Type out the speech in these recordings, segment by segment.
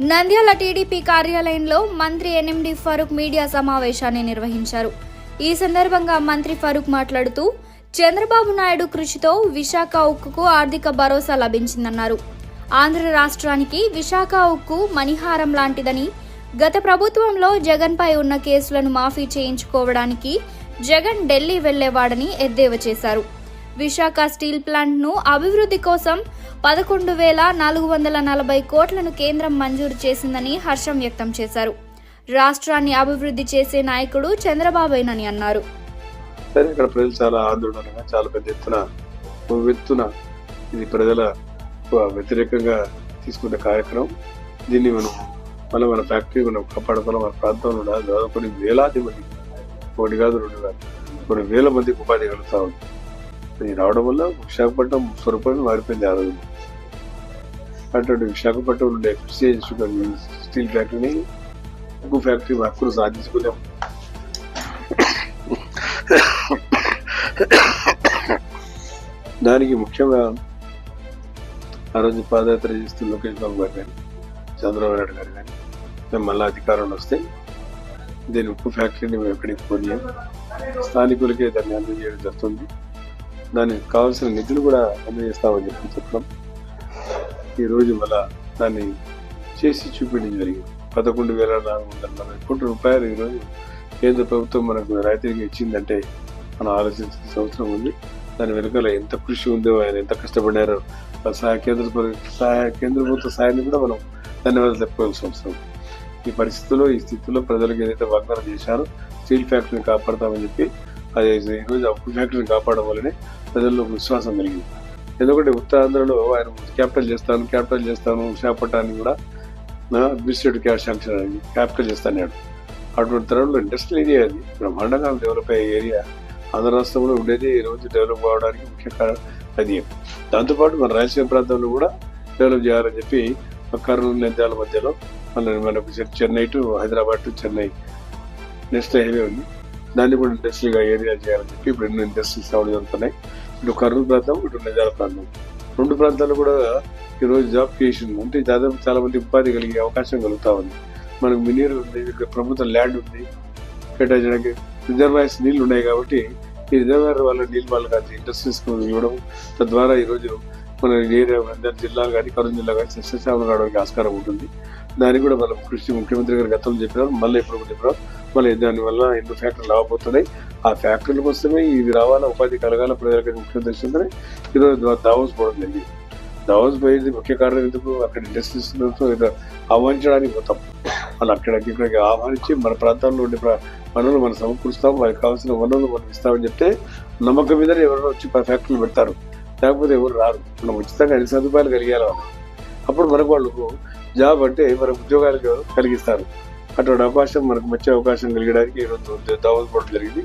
Nandyal TDP కార్యాలయంలో మంత్రి NMD Farooq media సమావేశాన్ని నిర్వహించారు. ఈ సందర్భంగా మంత్రి ఫరూక్ మాట్లాడుతూ చంద్రబాబు నాయుడు కృషితో విశాఖ ఉక్కుకు ఆర్థిక భరోసా లభించిందన్నారు. ఆంధ్ర రాష్ట్రానికి విశాఖ ఉక్కు మణిహారం లాంటిదని గత ప్రభుత్వంలో జగన్పై ఉన్న కేసులను మాఫీ చేయించుకోవడానికి జగన్ ఢిల్లీ వెళ్ళేవాడని ఎద్దేవా చేశారు. విశాఖ స్టీల్ ప్లాంట్ను అభివృద్ధి కోసం పదకొండు వేల నాలుగు వందల నలభై కోట్లను కేంద్రం మంజూరు చేసిందని హర్షం వ్యక్తం చేశారు. రాష్ట్రాన్ని అభివృద్ధి చేసే నాయకుడు చంద్రబాబేనని అన్నారు. సరే ఇక్కడ ప్రజలు చాలా ఆందోళనగా చాలా పెద్ద ఎత్తున ఎత్తున ఇది ప్రజల వ్యతిరేకంగా తీసుకున్న కార్యక్రమం. దీన్ని మనం మళ్ళీ మన ఫ్యాక్టరీ మనం కాపాడుకోవాలి మన ప్రాంతంలో ఉన్న దాదాపు కొన్ని వేలాది మంది ఒకటి కాదు రెండు కాదు కొన్ని వేల మందికి ఉపాధి కలుగుతా ఉంది. రావడం వల్ల విశాఖపట్నం స్వరూపంగా మారిపోయింది ఆ రోజు. అటువంటి విశాఖపట్నం ఉండే కృషి షుగర్ స్టీల్ ఫ్యాక్టరీని ఉక్కు ఫ్యాక్టరీ హక్కును సాధించుకున్నాం దానికి ముఖ్యంగా ఆ రోజు పాదయాత్ర చేస్తూ లోకేష్ బాబు గారు కానీ చంద్రబాబు నాయుడు గారు కానీ మేము మళ్ళీ అధికారంలో వస్తే దీని ఉప్పు ఫ్యాక్టరీని మేము ఎక్కడికి పోనీయం. స్థానికులకే దాన్ని అందజేయడం జరుగుతుంది. దానికి కావాల్సిన నిధులు కూడా అందజేస్తామని చెప్పి చెప్పడం. ఈరోజు మళ్ళా దాన్ని చేసి చూపించడం జరిగింది. పదకొండు వేల నాలుగు వందల నలభై కోట్ల రూపాయలు ఈరోజు కేంద్ర ప్రభుత్వం మనకు రాయితీగా ఇచ్చిందంటే మనం ఆలోచించిన సంవత్సరం ఉంది. దాని వెనుకల ఎంత కృషి ఉందో ఆయన ఎంత కష్టపడారో సహాయ కేంద్ర సహాయ కేంద్ర ప్రభుత్వ సహాయాన్ని కూడా మనం ధన్యవాదాలు చెప్పుకోవాల్సిన అవసరం ఈ పరిస్థితుల్లో ఈ స్థితిలో ప్రజలకు ఏదైతే వాగ్దానం చేశారో స్టీల్ ఫ్యాక్టరీని కాపాడతామని చెప్పి అది ఈరోజు ఆ ఫ్యాక్టరీని కాపాడడం వల్లనే ప్రజల్లో విశ్వాసం కలిగింది ఎందుకంటే ఉత్తరాంధ్రలో ఆయన క్యాపిటల్ చేస్తాను క్యాపిటల్ చేస్తాను చేపట్టాన్ని కూడా అడ్మినిస్ట్రేటివ్ క్యాష్ శాంక్షన్ క్యాపిటల్ చేస్తాను అటువంటి తరంలో ఇండస్ట్రియల్ ఏరియా అది. బ్రహ్మాండంగా డెవలప్ అయ్యే ఏరియా ఆంధ్ర రాష్ట్రంలో ఉండేది. ఈ రోజు డెవలప్ అవడానికి ముఖ్య కారణం అది. దాంతోపాటు మన రాయలసీమ ప్రాంతంలో కూడా డెవలప్ చేయాలని చెప్పి కర్నూలు నంద్యాల మధ్యలో మన మనకు Chennai to Hyderabad to Chennai next highway ఉంది. దాన్ని కూడా ఇండస్ట్రీగా ఏరియా చేయాలని చెప్పి ఇప్పుడు ఎన్నో ఇండస్ట్రీస్ రావడం జరుగుతున్నాయి. ఇటు కర్నూలు ప్రాంతం ఇటు నిజాల ప్రాంతం. రెండు ప్రాంతాలు కూడా ఈరోజు జాబ్ క్రియేషన్ అంటే దాదాపు చాలా మంది ఉపాధి కలిగే అవకాశం కలుగుతా ఉంది. మనకు మినీర్ ఉంది ప్రభుత్వ ల్యాండ్ ఉంది కేటాయించడానికి రిజర్వాయర్స్ నీళ్ళు ఉన్నాయి కాబట్టి ఈ రిజర్వాయర్ వాళ్ళ నీళ్ళు వాళ్ళకి కానీ ఇండస్ట్రీస్ ఇవ్వడం తద్వారా ఈరోజు మన ఏరియా జిల్లాలు జిల్లా కానీ కర్నూలు జిల్లా కానీ సస్యశ్యామలు కావడానికి ఆస్కారం ఉంటుంది. దానికి కూడా మనం కృషి ముఖ్యమంత్రి గారు గతంలో చెప్పినారు మళ్ళీ ఇప్పుడు చెప్పినారు. మళ్ళీ దానివల్ల ఎన్నో ఫ్యాక్టరీలు రాబోతున్నాయి. ఆ ఫ్యాక్టరీల కోసమే ఇది రావాలా? ఉపాధి కలగాల? ప్రజలకు ముఖ్య దృష్టిందని ఈరోజు దావోస్ పోవడం జరిగింది. దావోస్ పోయేది ముఖ్య కారణం ఎందుకు? అక్కడ ఇండస్ట్రీస్ ఆహ్వానించడానికి పోతాం. వాళ్ళు అక్కడికి ఇక్కడికి ఆహ్వానించి మన ప్రాంతాల్లో ఉండే వనరులు మనం సమకూరుస్తాం. వారికి కావాల్సిన వనరులు మనం ఇస్తామని చెప్తే నమ్మకం మీద ఎవరైనా వచ్చి ఫ్యాక్టరీలు పెడతారు. లేకపోతే ఎవరు రారు. మనం ఉచితంగా అన్ని సదుపాయాలు కలిగేలా అప్పుడు మనకు వాళ్ళకు జాబ్ అంటే మనకు ఉద్యోగాలు కలిగిస్తారు. అటువంటి అవకాశం మనకు మంచి అవకాశం కలిగడానికి ఈరోజు దావోస్ పోవడం జరిగింది.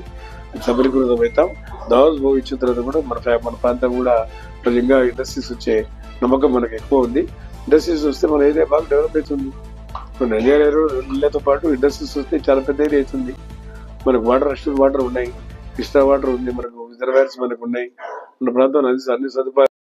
సబలీకృతం అవుతాం దావోస్ పోయి ఇచ్చిన తర్వాత కూడా మన మన ప్రాంతం కూడా ఇంకా ఇండస్ట్రీస్ వచ్చే నమ్మకం మనకు ఎక్కువ ఉంది. ఇండస్ట్రీస్ వస్తే మన ఏరియా బాగా డెవలప్ అవుతుంది. మన నంద్యాల పాటు ఇండస్ట్రీస్ వస్తే చాలా పెద్ద ఏరియా అవుతుంది. మనకు వాటర్ అష్యూర్ వాటర్ ఉన్నాయి. కృష్ణా వాటర్ ఉంది. మనకు రిజర్వాయర్స్ మనకు ఉన్నాయి. మన ప్రాంతంలో అన్ని అన్ని సదుపాయాలు